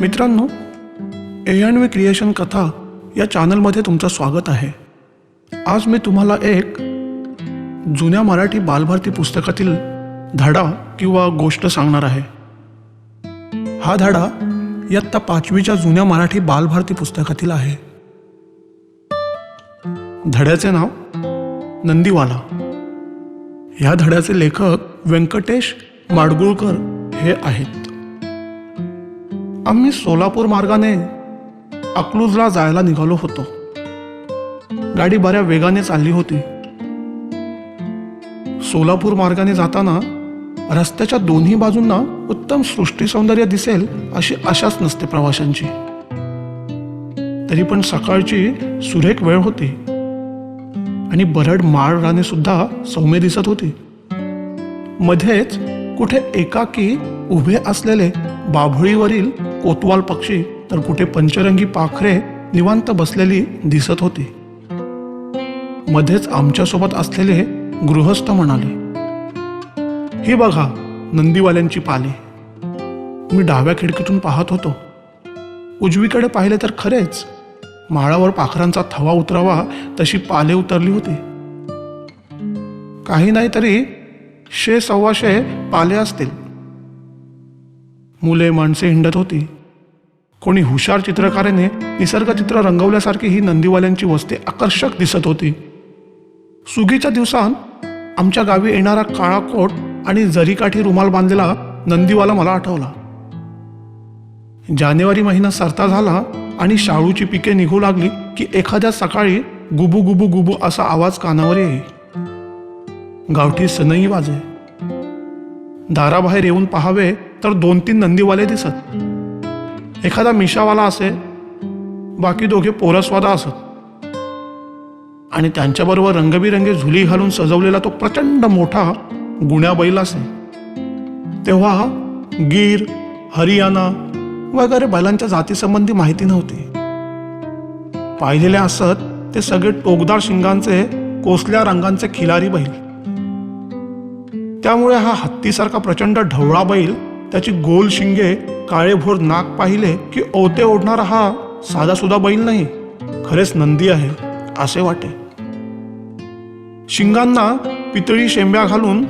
मित्रांनो A and we creation कथा या चॅनलमध्ये तुमचं स्वागत आहे. आज मी तुम्हाला एक जुन्या मराठी बालभारती पुस्तकातील धडा किंवा गोष्ट सांगणार आहे. हा धडा इयत्ता पाचवीच्या जुन्या मराठी बालभारती पुस्तकातील आहे. धड्याचे नाव नंदीवाला. ह्या धड्याचे लेखक व्यंकटेश माडगुळकर हे आहेत. आम्ही सोलापूर मार्गाने अकलूजला जायला निघालो होतो. गाडी बऱ्या वेगाने चालली होती. सोलापूर मार्गाने जाताना रस्त्याच्या दोन्ही बाजूंना उत्तम सृष्टी सौंदर्य दिसेल अशी आशाच नसते प्रवाशांची. तरी पण सकाळची सुरेख वेळ होती. आणि बरड माळ राणे सुद्धा सौम्य दिसत होती. मध्येच कुठे एकाकी उभे असलेले बाभळीवरील कोतवाल पक्षी तर कुठे पंचरंगी पाखरे निवांत बसलेली दिसत होती. मध्येच आमच्यासोबत असलेले गृहस्थ म्हणाले हे बघा नंदीवाल्यांची पाली. मी डाव्या खिडकीतून पाहत होतो. उजवीकडे पाहिले तर खरेच. माळावर पाखरांचा थवा उतरावा तशी पाले उतरली होती. काही नाही तरी शे सव्वाशे पाले असतील. मुले माणसे हिंडत होती. कोणी हुशार चित्रकाराने निसर्गचित्र रंगवल्यासारखी ही नंदीवाल्यांची वस्ती आकर्षक दिसत होती. सुगीच्या दिवसांत आमच्या गावी येणारा काळा कोट आणि जरीकाठी रुमाल बांधलेला नंदीवाला मला आठवला. जानेवारी महिना सरता झाला आणि शाळूची पिके निघू लागली की एखाद्या सकाळी गुबू गुबू गुबू असा आवाज कानावर येई. गावठी सनई वाजे. दाराबाहेर येऊन पाहावे तर दोन तीन नंदीवाले दिसत. एखादा मिशावाला असे बाकी दोघे पोरसवादा असत. आणि त्यांच्याबरोबर रंगबिरंगी झुली घालून सजवलेला तो प्रचंड मोठा गुण्या बैल असे तेव्हा गीर हरियाणा वगैरे बैलांच्या जातीसंबंधी माहिती नव्हती. पाहिलेले असत ते सगळे टोकदार शिंगांचे कोसल्या रंगांचे खिलारी बैल. त्यामुळे हा हत्तीसारखा प्रचंड ढवळा बैल त्याची गोल शिंगे काळेभोर नाक पाहिले की ओते ओढणारा हा साधा सुद्धा बैल नाही खरेच नंदी आहे असे वाटे. शिंगांना पितळी शेंब्या घालून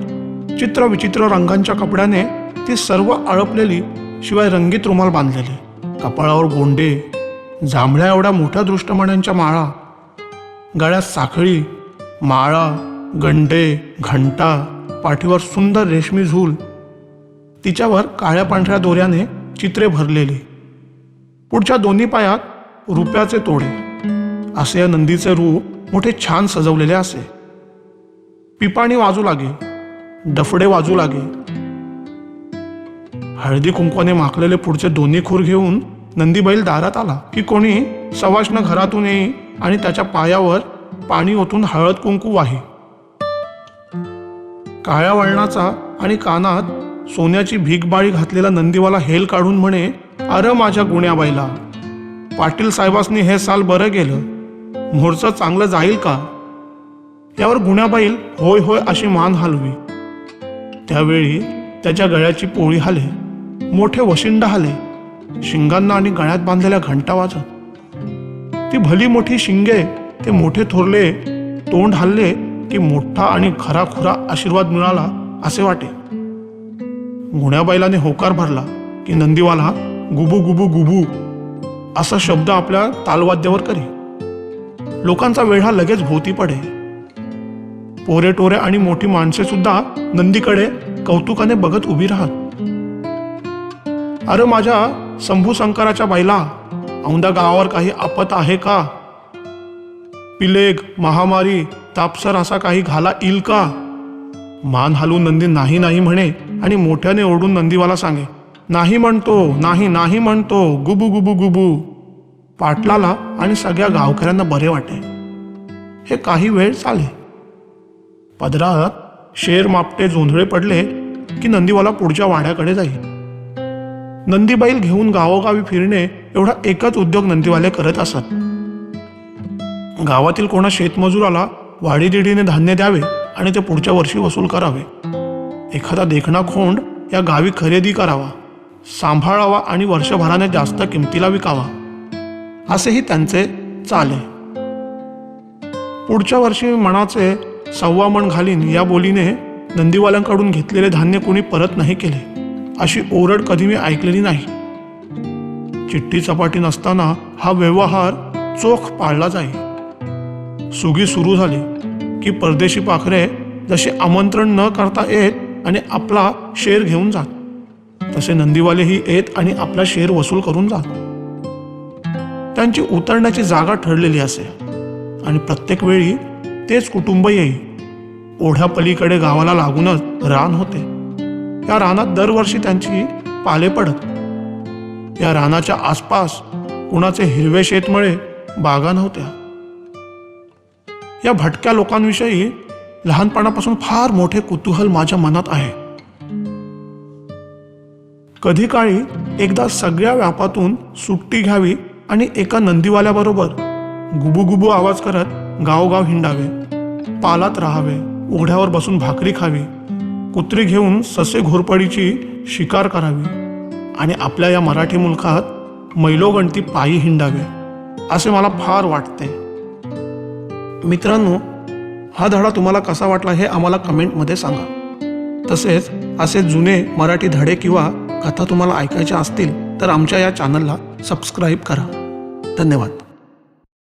चित्र विचित्र रंगांच्या कपड्याने ती सर्व आळपलेली शिवाय रंगीत रुमाल बांधलेली. कपाळावर गोंडे जांभळ्या एवढ्या मोठ्या दृष्टमण्यांच्या माळा गळ्यात साखळी माळा गंडे घंटा पाठीवर सुंदर रेशमी झूल तिच्यावर काळ्या पांढऱ्या दोऱ्याने चित्रे भरलेली. पुढच्या दोन्ही पायात रुपयाचे तोडे. असे या नंदीचे रूप मोठे छान सजवलेले असे. पिपाणी वाजू लागे डफडे वाजू लागे. हळदी कुंकवाने माखलेले पुढचे दोन्ही खूर घेऊन नंदीबैल दारात आला की कोणी सवाष्ण घरातून येई आणि त्याच्या पायावर पाणी ओतून हळद कुंकू वाही. काळ्या वळणाचा आणि कानात सोन्याची भीकबाळी घातलेला नंदीवाला हेल काढून म्हणे अरे माझ्या गुण्याबाईला पाटील साहेबांनी हे साल बरं गेलं. मोरचं चांगलं जाईल का? त्यावर गुण्याबाईल होय होय अशी मान हलवी. त्यावेळी त्याच्या गळ्याची पोळी हाले मोठे वशिंड हाले शिंगांना आणि गळ्यात बांधलेल्या घंटा वाजत. ती भली मोठी शिंगे ते मोठे थोरले तोंड हल्ले की मोठा आणि खराखुरा आशीर्वाद मिळाला असे वाटे. गुण्याबाईलाने होकार भरला की नंदीवाला गुबू गुबू गुबू असा शब्द आपल्या तालवाद्यावर करी. लोकांचा वेढा लगेच भोवती पडे. पोरे टोरे आणि मोठी माणसे सुद्धा नंदीकडे कौतुकाने बघत उभी राहत. अरे माझ्या शंभू शंकराच्या बाईला औंदा गावावर काही आपत आहे का? पिलेग महामारी तापसर असा काही घाला येईल का? मान हलवून नंदी नाही नाही म्हणे. आणि मोठ्याने ओढून नंदीवाला सांगे नाही म्हणतो नाही नाही म्हणतो गुबू गुबू गुबू. पाटलाला आणि सगळ्या गावकऱ्यांना बरे वाटे. हे काही वेळ चाले. पदरात शेर मापटे जोंधळे पडले की नंदीवाला पुढच्या वाड्याकडे जाईल. नंदीबाईल घेऊन गावोगावी फिरणे एवढा एकच उद्योग नंदीवाले करत असत. गावातील कोणा शेतमजुराला वाडीदिडीने धान्य द्यावे आणि ते पुढच्या वर्षी वसूल करावे. एखादा देखणा खोंड या गावी खरेदी करावा सांभाळावा आणि वर्षभराने जास्त किमतीला विकावा. असेही त्यांचे चाले. पुढच्या वर्षी मणाचे सव्वा मण घालीन या बोलीने नंदीवाल्यांकडून घेतलेले धान्य कोणी परत नाही केले अशी ओरड कधी मी ऐकलेली नाही. चिठ्ठी चपाटी नसताना हा व्यवहार चोख पाळला जाई. सुगी सुरू झाली की परदेशी पाखरे जसे आमंत्रण न करता येत आणि आपला शेर घेऊन जात तसे नंदीवालेही येत आणि आपला शेर वसूल करून जात त्यांची उतरण्याची जागा ठरलेली असे. आणि प्रत्येक वेळी तेच कुटुंब येई ओढ्यापलीकडे गावाला लागूनच रान होते. या रानात दरवर्षी त्यांची पाले पडत. या रानाच्या आसपास कुणाचे हिरवे शेतमळे बागा नव्हत्या. या भटक्या लोकांविषयी लहानपणापासून फार मोठे कुतूहल माझ्या मनात आहे. कधी काळी एकदा सगळ्या व्यापातून सुट्टी घ्यावी आणि एका नंदीवाल्याबरोबर गुबुगुबू आवाज करत गावगाव हिंडावे पालात राहावे उघड्यावर बसून भाकरी खावी कुत्री घेऊन ससे घोरपडीची शिकार करावी आणि आपल्या या मराठी मुलखात मैलोगणती पायी हिंडावे असे मला फार वाटते. मित्रांनो हा धडा तुम्हाला कसा वाटला हे आम्हाला कमेंटमध्ये सांगा. तसेच असे जुने मराठी धडे किंवा कथा तुम्हाला ऐकायच्या असतील तर आमच्या या चॅनलला सबस्क्राईब करा. धन्यवाद.